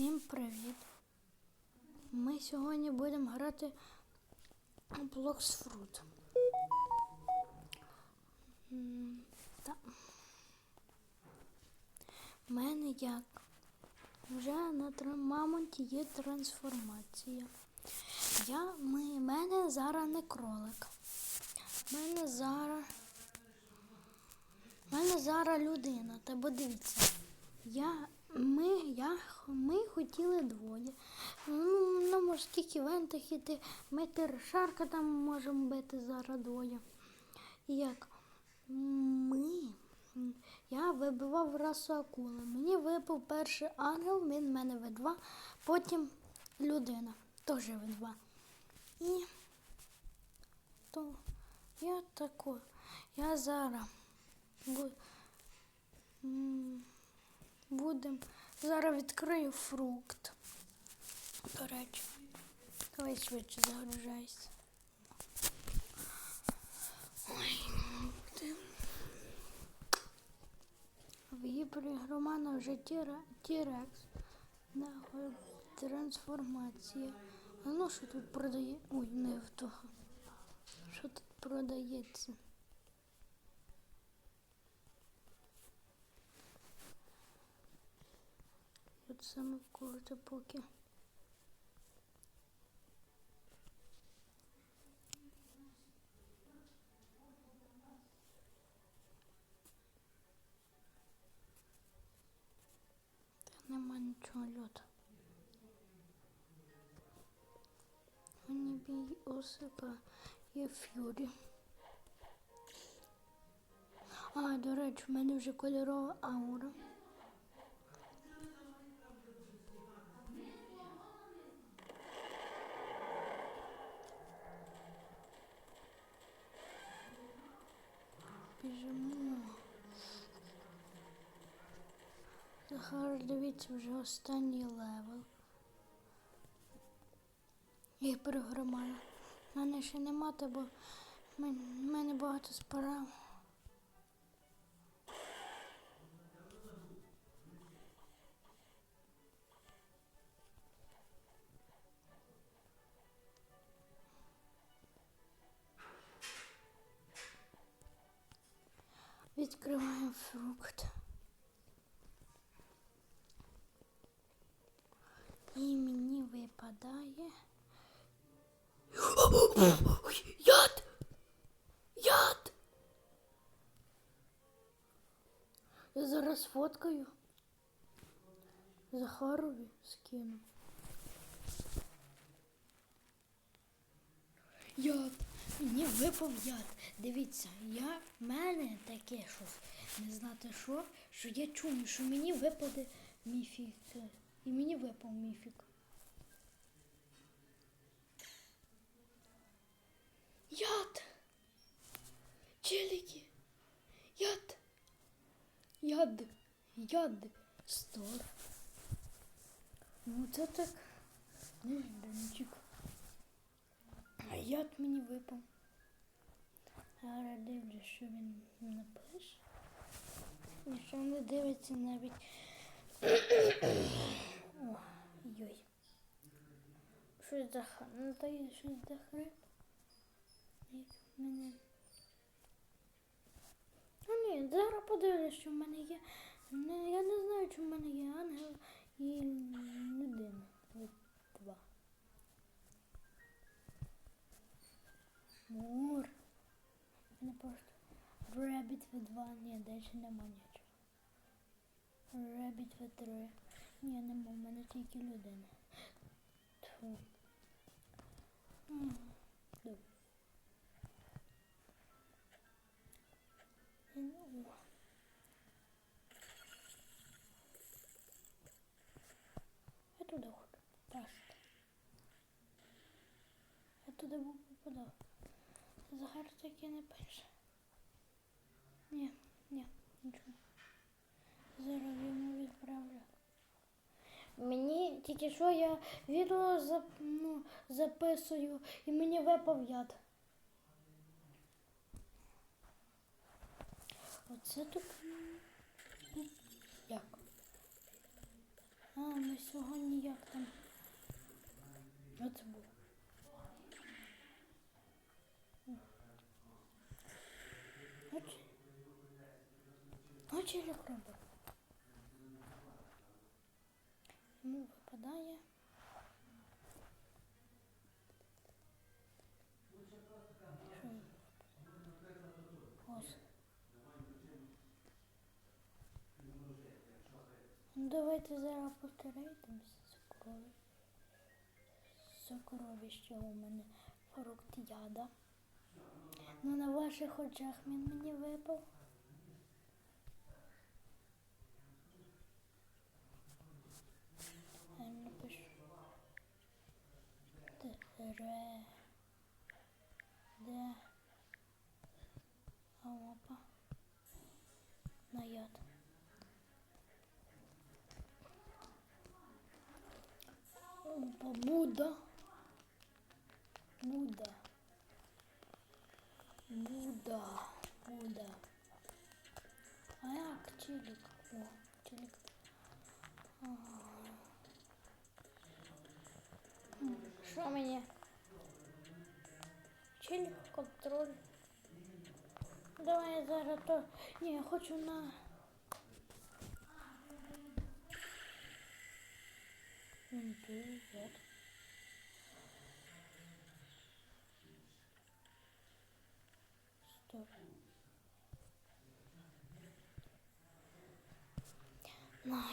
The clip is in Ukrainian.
Всім привіт! Ми сьогодні будемо грати Blocks Fruit. У мене як? Вже на мамонті є трансформація. Я, ми, мене зараз не кролик. У мене зараз. Мене зараз людина. Та бо дивіться. Я, ми, я, ми хотіли двоє. Ну, на морських івентах іти. Ми шарка там можемо бити зараз двоє. І як? Ми. Я вибивав расу акули. Мені випав перший ангел, він в мене В2, потім людина, теж В2. І то я тако. Я зараз бу- м, будем. Зараз відкрию фрукт. До речі. Давай швидше загружайся. Ой, ти. В гібрі Романа вже Тірекс. Трансформація. А ну що тут продає? Ой, не в того. Що тут продається? От саме кого-то поки. Нема нічого льоду. Мені бій осипа є фюрі. А, до речі, в мене вже кольорова аура. Біжимо. Захар, дивіться, вже останній левел. Я перегромаю. У мене ще нема, бо в мене багато справ. Відкриваємо фрукт. І мені випадає. Яд! Яд! Я зараз фоткаю. Захарові скину. Мені випав яд. Дивіться, я в мене таке щось. Не знати що, що я чую, що мені випаде міфік. І мені випав міфік. Яд! Челики! Яд! Яд! Яд! Стор. Ну це так. Ну, Данчик. А яд мені випав. Зараз дивлюсь, що він напише. Ніщо не дивиться навіть. О, йой. Щось за ха- ну та є щось за хрип. Як в мене. Ну ні, зараз подивлюсь, що в мене є. Я не знаю, чи в мене є ангел і людина. От Два. Мур. Просто Rabbit V2. Ні, далі нема нічого. Rabbit V3. Ні, нема, в мене тільки людина. Тьфу. Добре. Ну, Я. Я туди попадав. Захар таки не пише. Ні, ні, нічого. Зараз йому відправлю. Мені тільки що я відео зап, ну, записую і мені випав яд. Оце тут. Як? А, мене сьогодні як там. Оце було. Очі робить. Ну, випадає. Давайте зараз повторяйтемося з. Сокровище у мене фрукт яда. Ну на ваших очах він мені випав. Тре. Де. А опа. На яд. Опа, Будда. Будда. Будда. Будда. А як челік? О, челік. Ага. М, Що мені? Челік, контроль. Давай я зараз то. Ні, я хочу на. От. Стоп. На.